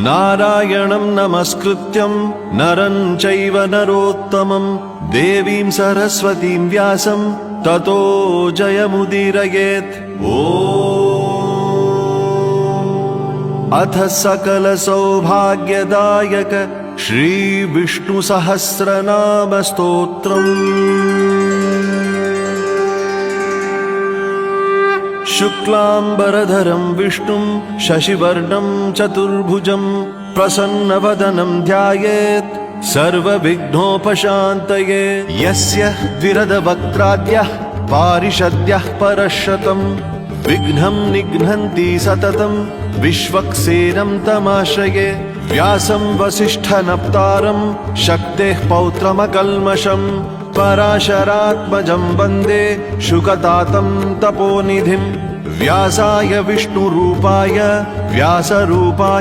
नारायणं नमस्कृत्यं नरं चैव नरोत्तमं देवीं सरस्वतीं व्यासं ततो जयमुदीरयेत्। ओ अथ सकलसौभाग्यदायक श्रीविष्णुसहस्रनामस्तोत्रम्। సౌభాగ్యదాయక శ్రీ విష్ణు సహస్రనామ స్తోత్రం శుక్లాంబరధరం విష్ణుం శశివర్ణం చతుర్భుజం ప్రసన్నవదనం ధ్యాయేత్ సర్వవిఘ్నోపశాంతయే యస్య ద్విరదవక్త్రాద్యః పారిషద్యः పరశతం విఘ్నం నిఘ్నంతి సతతం విశ్వక్సేనం తమాశ్రయే వ్యాసం వసిష్ఠనప్తారం శక్తేః పౌత్రమకల్మషం పరాశరాత్మజం వందే